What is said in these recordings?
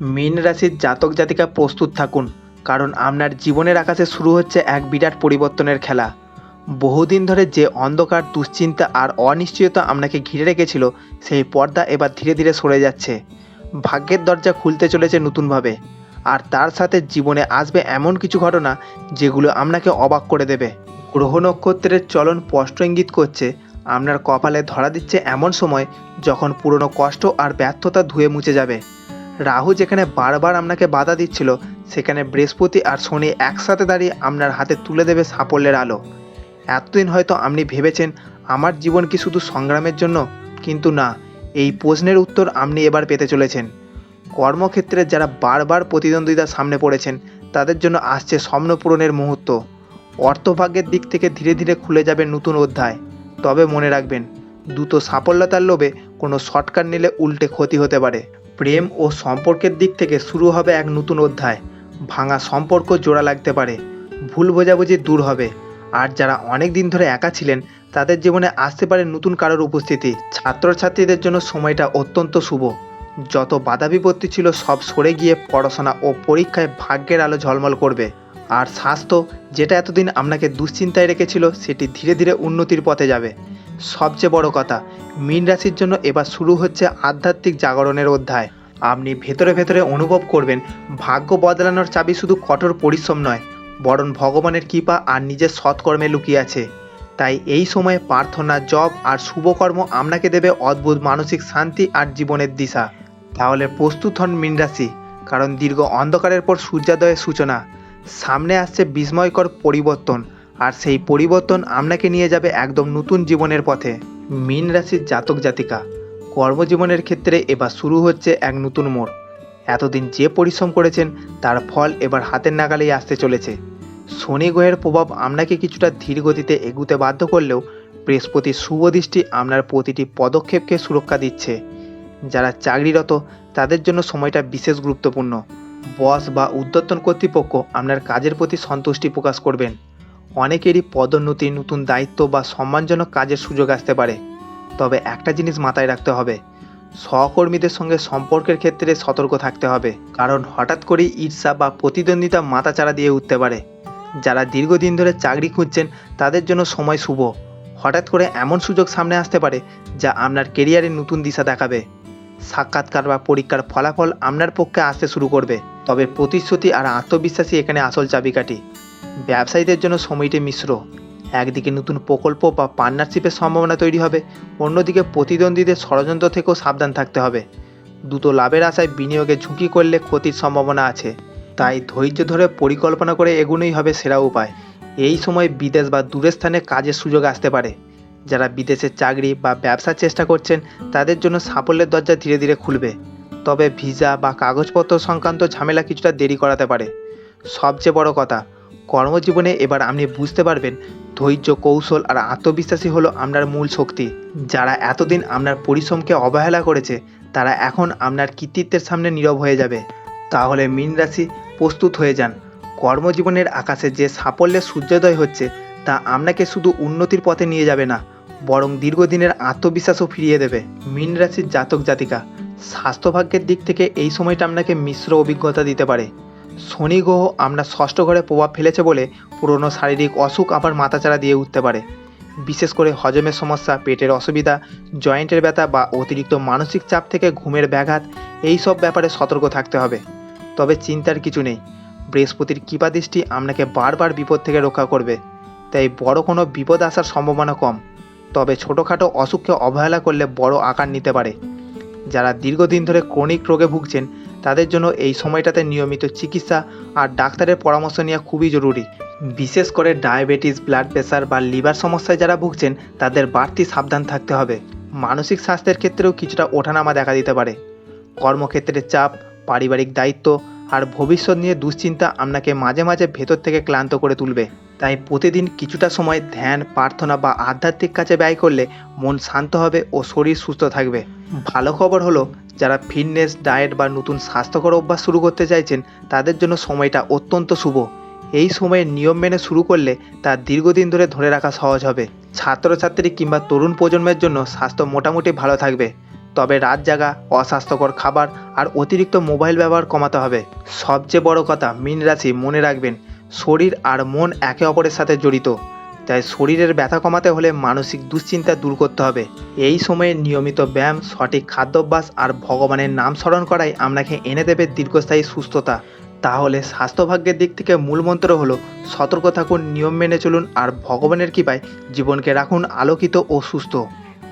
মীন রাশির জাতক জাতিকা প্রস্তুত থাকুন, কারণ আপনার জীবনের আকাশে শুরু হচ্ছে এক বিরাট পরিবর্তনের খেলা। বহুদিন ধরে যে অন্ধকার, দুশ্চিন্তা আর অনিশ্চয়তা আপনাকে ঘিরে রেখেছিল, সেই পর্দা এবার ধীরে ধীরে সরে যাচ্ছে। ভাগ্যের দরজা খুলতে চলেছে নতুনভাবে, আর তার সাথে জীবনে আসবে এমন কিছু ঘটনা যেগুলো আপনাকে অবাক করে দেবে। গ্রহ নক্ষত্রের চলন স্পষ্ট ইঙ্গিত করছে, আপনার কপালে ধরা দিচ্ছে এমন সময় যখন পুরনো কষ্ট আর ব্যর্থতা ধুয়ে মুছে যাবে। রাহু যেখানে বারবার আপনাকে বাধা দিচ্ছিল, সেখানে বৃহস্পতি আর শনি একসাথে দাঁড়িয়ে আপনার হাতে তুলে দেবে সাফল্যের আলো। এতদিন হয়তো আপনি ভেবেছেন, আমার জীবন কি শুধু সংগ্রামের জন্য? কিন্তু না, এই প্রশ্নের উত্তর আপনি এবার পেতে চলেছেন। কর্মক্ষেত্রে যারা বারবার প্রতিদ্বন্দ্বিতার সামনে পড়েছেন, তাদের জন্য আসছে স্বপ্ন পূরণের মুহূর্ত। অর্থভাগ্যের দিক থেকে ধীরে ধীরে খুলে যাবে নতুন অধ্যায়। তবে মনে রাখবেন, দ্রুত সাফল্যতার লোভে কোনো শর্টকাট নিলে উল্টে ক্ষতি হতে পারে। প্রেম ও সম্পর্কের দিক থেকে শুরু হবে এক নতুন অধ্যায়। ভাঙা সম্পর্ক জোড়া লাগতে পারে। ভুল বোঝাবুঝি দূর হবে। আর যারা অনেক দিন ধরে একা ছিলেন, তাদের জীবনে আসতে পারে নতুন কারোর উপস্থিতি। ছাত্রছাত্রীদের জন্য সময়টা অত্যন্ত শুভ। যত বাধা বিপত্তি ছিল সব সরে গিয়ে পড়াশোনা ও পরীক্ষায় ভাগ্যের আলো ঝলমল করবে। আর স্বাস্থ্য, যেটা এতদিন আপনাকে দুশ্চিন্তায় রেখেছিল, সেটি ধীরে ধীরে উন্নতির পথে যাবে। সবচেয়ে বড় কথা, মীন রাশির জন্য এবার শুরু হচ্ছে আধ্যাত্মিক জাগরণের অধ্যায়। আপনি ভেতরে ভেতরে অনুভব করবেন, ভাগ্য বদলানোর চাবি শুধু কঠোর পরিশ্রম নয়, বরং ভগবানের কৃপা আর নিজের সৎকর্মে লুকিয়ে আছে। তাই এই সময়ে প্রার্থনা জব আর শুভকর্ম আপনাকে দেবে অদ্ভুত মানসিক শান্তি আর জীবনের দিশা। তাহলে প্রস্তুত হন মীন রাশি, কারণ দীর্ঘ অন্ধকারের পর সূর্যোদয়ের সূচনা। সামনে আসছে বিস্ময়কর পরিবর্তন আর সেই পরিবর্তন আপনাকে নিয়ে যাবে একদম নতুন জীবনের পথে। মীন রাশির জাতক জাতিকা, কর্মজীবনের ক্ষেত্রে এবার শুরু হচ্ছে এক নতুন মোড়। এতদিন যে পরিশ্রম করেছেন, তার ফল এবার হাতের নাগালেই আসতে চলেছে। শনি গ্রহের প্রভাব আপনাকে কিছুটা ধীর গতিতে এগুতে বাধ্য করলেও বৃহস্পতির শুভ দৃষ্টি আপনার প্রতিটি পদক্ষেপকে সুরক্ষা দিচ্ছে। যারা চাকরিরত, তাদের জন্য সময়টা বিশেষ গুরুত্বপূর্ণ। বস বা উদ্যতন কর্তৃপক্ষ আপনার কাজের প্রতি সন্তুষ্টি প্রকাশ করবেন। অনেকেরই পদোন্নতি, নতুন দায়িত্ব বা সম্মানজনক কাজের সুযোগ আসতে পারে। তবে একটা জিনিস মাথায় রাখতে হবে, সহকর্মীদের সঙ্গে সম্পর্কের ক্ষেত্রে সতর্ক থাকতে হবে। কারণ হঠাৎ করেই ঈর্ষা বা প্রতিদ্বন্দ্বিতা মাথাচাড়া দিয়ে উঠতে পারে। যারা দীর্ঘদিন ধরে চাকরি খুঁজছেন, তাদের জন্য সময় শুভ। হঠাৎ করে এমন সুযোগ সামনে আসতে পারে, যা আপনার কেরিয়ারে নতুন দিশা দেখাবে। সাক্ষাৎকার বা পরীক্ষার ফলাফল আপনার পক্ষে আসতে শুরু করবে। তবে প্রতিশ্রুতি আর আত্মবিশ্বাসী এখানে আসল চাবিকাঠি। ব্যবসায়ীদের জন্য সময়টি মিশ্র। একদিকে নতুন প্রকল্প বা পার্টনারশিপের সম্ভাবনা তৈরি হবে, অন্যদিকে প্রতিদ্বন্দ্বীদের ষড়যন্ত্র থেকেও সাবধান থাকতে হবে। দ্রুত লাভের আশায় বিনিয়োগে ঝুঁকি করলে ক্ষতির সম্ভাবনা আছে। তাই ধৈর্য ধরে পরিকল্পনা করে এগুনোই হবে সেরা উপায়। এই সময় বিদেশ বা দূরের স্থানে কাজের সুযোগ আসতে পারে। যারা বিদেশে চাকরি বা ব্যবসার চেষ্টা করছেন, তাদের জন্য সাফল্যের দরজা ধীরে ধীরে খুলবে। তবে ভিসা বা কাগজপত্র সংক্রান্ত ঝামেলা কিছুটা দেরি করাতে পারে। সবচেয়ে বড় কথা কর্মজীবনে এবার আপনি বুঝতে পারবেন ধৈর্য, কৌশল আর আত্মবিশ্বাসী হলো আপনার মূল শক্তি। যারা এতদিন আপনার পরিশ্রমকে অবহেলা করেছে, তারা এখন আপনার কৃতিত্বের সামনে নীরব হয়ে যাবে। তাহলে মীন রাশি প্রস্তুত হয়ে যান। কর্মজীবনের আকাশে যে সাফল্যের সূর্যোদয় হচ্ছে, তা আপনাকে শুধু উন্নতির পথে নিয়ে যাবে না, বরং দীর্ঘদিনের আত্মবিশ্বাসও ফিরিয়ে দেবে। মীন রাশির জাতক জাতিকা, স্বাস্থ্যভাগ্যের দিক থেকে এই সময়টা আপনাকে মিশ্র অভিজ্ঞতা দিতে পারে। শনি গ্রহ আপনার ষষ্ঠ ঘরে প্রভাব ফেলেছে বলে পুরনো শারীরিক অসুখ আবার মাথাচাড়া দিয়ে উঠতে পারে। বিশেষ করে হজমের সমস্যা, পেটের অসুবিধা, জয়েন্টের ব্যথা বা অতিরিক্ত মানসিক চাপ থেকে ঘুমের ব্যাঘাত, এই সব ব্যাপারে সতর্ক থাকতে হবে। তবে চিন্তার কিছু নেই। বৃহস্পতির কৃপা দৃষ্টি আপনাকে বারবার বিপদ থেকে রক্ষা করবে। তাই বড় কোনো বিপদ আসার সম্ভাবনা কম। তবে ছোটোখাটো অসুখকে অবহেলা করলে বড় আকার নিতে পারে। যারা দীর্ঘদিন ধরে ক্রনিক রোগে ভুগছেন তাদের জন্য এই সময়টাতে নিয়মিত চিকিৎসা আর ডাক্তারের পরামর্শ নেওয়া খুবই জরুরি। বিশেষ করে ডায়াবেটিস, ব্লাড প্রেশার বা লিভার সমস্যায় যারা ভুগছেন, তাদের বাড়তি সাবধান থাকতে হবে। মানসিক স্বাস্থ্যের ক্ষেত্রেও কিছুটা ওঠানামা দেখা দিতে পারে। কর্মক্ষেত্রের চাপ, পারিবারিক দায়িত্ব আর ভবিষ্যৎ নিয়ে দুশ্চিন্তা আপনাকে মাঝে মাঝে ভেতর থেকে ক্লান্ত করে তুলবে। তাই প্রতিদিন কিছুটা সময় ধ্যান, প্রার্থনা বা আধ্যাত্মিক কাজে ব্যয় করলে মন শান্ত হবে ও শরীর সুস্থ থাকবে। ভালো খবর হলো, যারা ফিটনেস, ডায়েট বা নতুন স্বাস্থ্যকর অভ্যাস শুরু করতে চাইছেন, তাদের জন্য সময়টা অত্যন্ত শুভ। এই সময়ে নিয়ম মেনে শুরু করলে তা দীর্ঘদিন ধরে ধরে রাখা সহজ হবে। ছাত্রছাত্রী কিংবা তরুণ প্রজন্মের জন্য স্বাস্থ্য মোটামুটি ভালো থাকবে। তবে রাত জাগা, অস্বাস্থ্যকর খাবার আর অতিরিক্ত মোবাইল ব্যবহার কমাতে হবে। সবচেয়ে বড় কথা, মীন রাশি মনে রাখবেন। শরীর আর মন একে অপরের সাথে জড়িত, তাই শরীরের ব্যথা কমাতে হলে মানসিক দুশ্চিন্তা দূর করতে হবে। এই সময়ে নিয়মিত ব্যায়াম, সঠিক খাদ্যাভ্যাস আর ভগবানের নাম স্মরণ করাই আপনাকে এনে দেবে দীর্ঘস্থায়ী সুস্থতা। তাহলে স্বাস্থ্যভাগ্যের দিক থেকে মূল মন্ত্র হলো, সতর্ক থাকুন, নিয়ম মেনে চলুন আর ভগবানের কৃপায় জীবনকে রাখুন আলোকিত ও সুস্থ।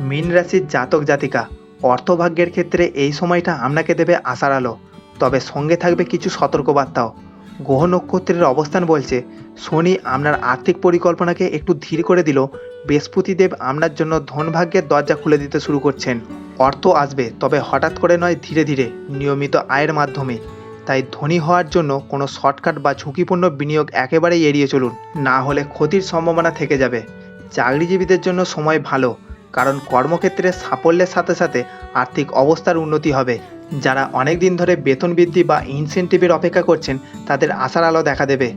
মীন রাশির জাতক জাতিকা, অর্থভাগ্যের ক্ষেত্রে এই সময়টা আপনাকে দেবে আশার আলো। তবে সঙ্গে থাকবে কিছু সতর্কবার্তাও। গ্রহ নক্ষত্রের অবস্থান বলছে, শনি আপনার আর্থিক পরিকল্পনাকে একটু ধীর করে দিল। বৃহস্পতিদেব আপনার জন্য ধনভাগ্যের দরজা খুলে দিতে শুরু করছেন। অর্থ আসবে, তবে হঠাৎ করে নয়, ধীরে ধীরে, নিয়মিত আয়ের মাধ্যমে। তাই ধনী হওয়ার জন্য কোনো শর্টকাট বা ঝুঁকিপূর্ণ বিনিয়োগ একেবারেই এড়িয়ে চলুন। না হলে ক্ষতির সম্ভাবনা থেকে যাবে। চাকরিজীবীদের জন্য সময় ভালো, কারণ কর্মক্ষেত্রে সাফল্যের সাথে সাথে আর্থিক অবস্থার উন্নতি হবে। যারা অনেক দিন ধরে বেতন বৃদ্ধি বা ইনসেন্টিভের অপেক্ষা করছেন, তাদের আশার আলো দেখা দেবে।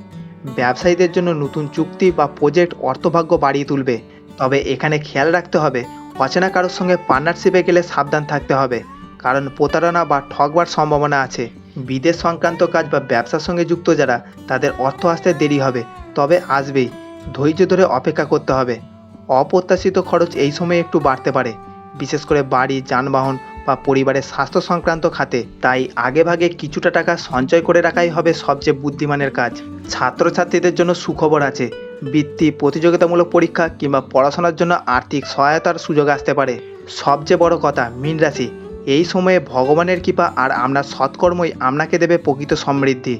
ব্যবসায়ীদের জন্য নতুন চুক্তি বা প্রজেক্ট অর্থভাগ্য বাড়িয়ে তুলবে। তবে এখানে খেয়াল রাখতে হবে, অচেনা কারোর সঙ্গে পার্টনারশিপে গেলে সাবধান থাকতে হবে, কারণ প্রতারণা বা ঠকবার সম্ভাবনা আছে। বিদেশ সংক্রান্ত কাজ বা ব্যবসার সঙ্গে যুক্ত যারা, তাদের অর্থ আসতে দেরি হবে, তবে আসবেই। ধৈর্য ধরে অপেক্ষা করতে হবে। অপ্রত্যাশিত খরচ এই সময়ে একটু বাড়তে পারে। বিশেষ করে বাড়ি, যানবাহন বা পরিবারের স্বাস্থ্য সংক্রান্ত খাতে, তাই আগেভাগে কিছুটা টাকা সঞ্চয় করে রাখাই হবে সবচেয়ে বুদ্ধিমানের কাজ। ছাত্রছাত্রীদের জন্য সুখবর আছে, বৃত্তি, প্রতিযোগিতামূলক পরীক্ষা কিংবা পড়াশোনার জন্য আর্থিক সহায়তার সুযোগ আসতে পারে। সবচেয়ে বড় কথা, মীন রাশি। এই সময়ে ভগবানের কৃপা আর আপনার সৎকর্মই আপনাকে দেবে প্রকৃত সমৃদ্ধি।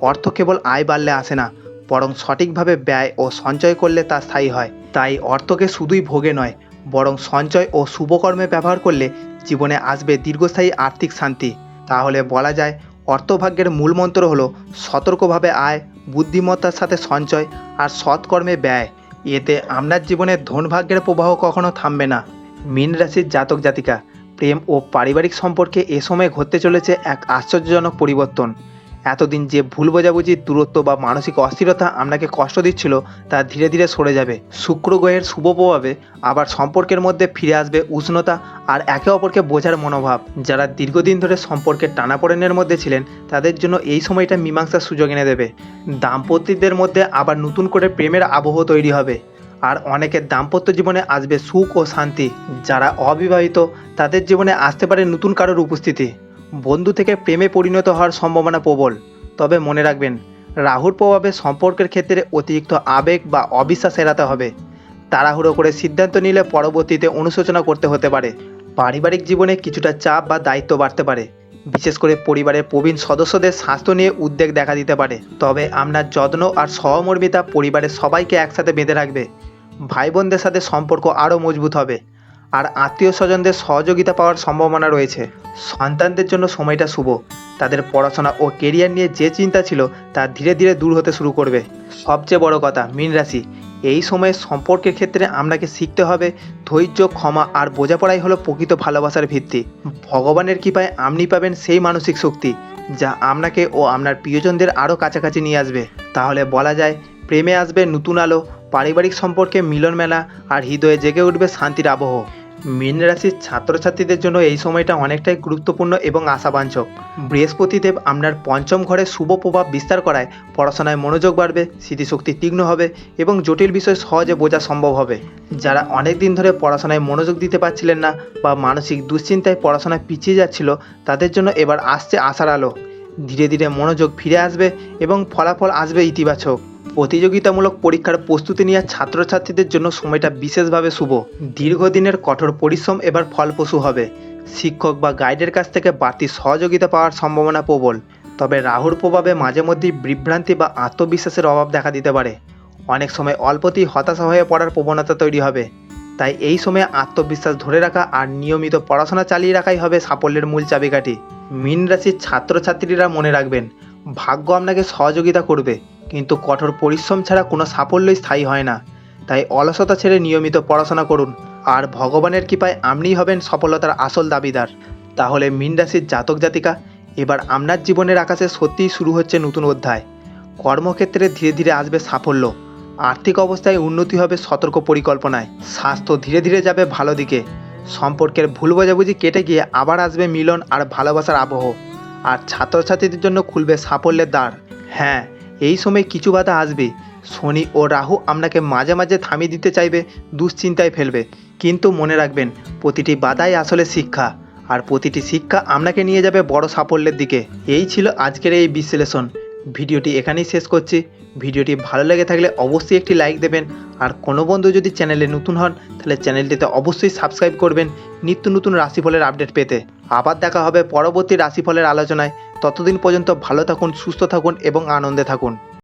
অর্থ কেবল আয় বাড়লে আসে না, বরং সঠিকভাবে ব্যয় ও সঞ্চয় করলে তা স্থায়ী হয়। তাই অর্থকে শুধুই ভোগে নয় বরং সঞ্চয় ও শুভকর্মে ব্যবহার করলে জীবনে আসবে দীর্ঘস্থায়ী আর্থিক শান্তি। তাহলে বলা যায়, অর্থভাগ্যের মূল মন্ত্র হলো সতর্কভাবে আয়, বুদ্ধিমত্তার সাথে সঞ্চয় আর সৎকর্মে ব্যয়। এতে আপনার জীবনে ধনভাগ্যের প্রবাহ কখনো থামবে না। মীন রাশির জাতক জাতিকা, প্রেম ও পারিবারিক সম্পর্কে এ সময় ঘটতে চলেছে এক আশ্চর্যজনক পরিবর্তন। এতদিন যে ভুল বোঝাবুঝি, দূরত্ব বা মানসিক অস্থিরতা আপনাকে কষ্ট দিচ্ছিল, তা ধীরে ধীরে সরে যাবে। শুক্র গ্রহের শুভ প্রভাবে আবার সম্পর্কের মধ্যে ফিরে আসবে উষ্ণতা আর একে অপরকে বোঝার মনোভাব। যারা দীর্ঘদিন ধরে সম্পর্কের টানাপোড়েনের মধ্যে ছিলেন, তাদের জন্য এই সময়টা মীমাংসার সুযোগ এনে দেবে। দাম্পত্যদের মধ্যে আবার নতুন করে প্রেমের আবহ তৈরি হবে। আর অনেকের দাম্পত্য জীবনে আসবে সুখ ও শান্তি। যারা অবিবাহিত, তাদের জীবনে আসতে পারে নতুন কারোর উপস্থিতি। বন্ধু থেকে প্রেমে পরিণত হওয়ার সম্ভাবনা প্রবল। তবে মনে রাখবেন, রাহুর প্রভাবে সম্পর্কের ক্ষেত্রে অতিরিক্ত আবেগ বা অবিশ্বাস এড়াতে হবে। তাড়াহুড়ো করে সিদ্ধান্ত নিলে পরবর্তীতে অনুশোচনা করতে হতে পারে। পারিবারিক জীবনে কিছুটা চাপ বা দায়িত্ব বাড়তে পারে। বিশেষ করে পরিবারের প্রবীণ সদস্যদের স্বাস্থ্য নিয়ে উদ্বেগ দেখা দিতে পারে। তবে আপনার যত্ন আর সহমর্মিতা পরিবারের সবাইকে একসাথে বেঁধে রাখবে। ভাই বোনদের সাথে সম্পর্ক আরও মজবুত হবে। আর আত্মীয় স্বজনদের সহযোগিতা পাওয়ার সম্ভাবনা রয়েছে। সন্তানদের জন্য সময়টা শুভ। তাদের পড়াশোনা ও কেরিয়ার নিয়ে যে চিন্তা ছিল তা ধীরে ধীরে দূর হতে শুরু করবে। সবচেয়ে বড় কথা, মীন রাশি। এই সময়ে সম্পর্কের ক্ষেত্রে আপনাকে শিখতে হবে ধৈর্য, ক্ষমা আর বোঝাপড়াই হলো প্রকৃত ভালোবাসার ভিত্তি। ভগবানের কৃপায় আপনি পাবেন সেই মানসিক শক্তি যা আপনাকে ও আপনার প্রিয়জনদের আরও কাছাকাছি নিয়ে আসবে। তাহলে বলা যায়, প্রেমে আসবে নতুন আলো, পারিবারিক সম্পর্কে মিলন মেলা আর হৃদয়ে জেগে উঠবে শান্তির আবহ। মীন রাশির ছাত্রছাত্রীদের জন্য এই সময়টা অনেকটাই গুরুত্বপূর্ণ এবং আশাবাঞ্ছক। বৃহস্পতিদেব আপনার পঞ্চম ঘরে শুভ প্রভাব বিস্তার করায় পড়াশোনায় মনোযোগ বাড়বে, স্মৃতিশক্তি তীক্ষ্ণ হবে এবং জটিল বিষয় সহজে বোঝা সম্ভব হবে। যারা অনেক দিন ধরে পড়াশোনায় মনোযোগ দিতে পারছিলেন না বা মানসিক দুশ্চিন্তায় পড়াশোনায় পিছিয়ে যাচ্ছিল, তাদের জন্য এবার আসছে আশার আলো। ধীরে ধীরে মনোযোগ ফিরে আসবে এবং ফলাফল আসবে ইতিবাচক। প্রতিযোগিতামূলক পরীক্ষার প্রস্তুতি নেওয়া ছাত্রছাত্রীদের জন্য সময়টা বিশেষভাবে শুভ। দীর্ঘদিনের কঠোর পরিশ্রম এবার ফলপ্রসূ হবে। শিক্ষক বা গাইডের কাছ থেকে বাড়তি সহযোগিতা পাওয়ার সম্ভাবনা প্রবল। তবে রাহুর প্রভাবে মাঝে মধ্যেই বিভ্রান্তি বা আত্মবিশ্বাসের অভাব দেখা দিতে পারে। অনেক সময় অল্পতেই হতাশা হয়ে পড়ার প্রবণতা তৈরি হবে। তাই এই সময়ে আত্মবিশ্বাস ধরে রাখা আর নিয়মিত পড়াশোনা চালিয়ে রাখাই হবে সাফল্যের মূল চাবিকাঠি। মীন রাশির ছাত্রছাত্রীরা মনে রাখবেন, ভাগ্য আপনাকে সহযোগিতা করবে, কিন্তু কঠোর পরিশ্রম ছাড়া কোনো সাফল্যই স্থায়ী হয় না। তাই অলসতা ছেড়ে নিয়মিত পড়াশোনা করুন, আর ভগবানের কৃপায় আপনিই হবেন সফলতার আসল দাবিদার। তাহলে মীন রাশির জাতক জাতিকা, এবার আপনার জীবনের আকাশে সত্যিই শুরু হচ্ছে নতুন অধ্যায়। কর্মক্ষেত্রে ধীরে ধীরে আসবে সাফল্য। আর্থিক অবস্থায় উন্নতি হবে সতর্ক পরিকল্পনায়। স্বাস্থ্য ধীরে ধীরে যাবে ভালো দিকে। সম্পর্কের ভুল বোঝাবুঝি কেটে গিয়ে আবার আসবে মিলন আর ভালোবাসার আবহ। আর ছাত্রছাত্রীদের জন্য খুলবে সাফল্যের দ্বার। হ্যাঁ এই সময় কিছু বাধা আসবে। শনি ও রাহু আপনাকে মাঝে মাঝে থামিয়ে দিতে চাইবে, দুশ্চিন্তায় ফেলবে। কিন্তু মনে রাখবেন, প্রতিটি বাধাই আসলে শিক্ষা। আর প্রতিটি শিক্ষা আপনাকে নিয়ে যাবে বড় সাফল্যের দিকে। এই ছিল আজকের এই বিশ্লেষণ। ভিডিওটি এখানেই শেষ করছি। ভিডিওটি ভালো লেগে থাকলে অবশ্যই একটি লাইক দেবেন। আর কোনো বন্ধু যদি চ্যানেলে নতুন হন, তাহলে চ্যানেলটিতে অবশ্যই সাবস্ক্রাইব করবেন নিত্য নতুন রাশিফলের আপডেট পেতে। আবার দেখা হবে পরবর্তী রাশিফলের আলোচনায়। ততদিন পর্যন্ত ভালো থাকুন, সুস্থ থাকুন এবং আনন্দে থাকুন।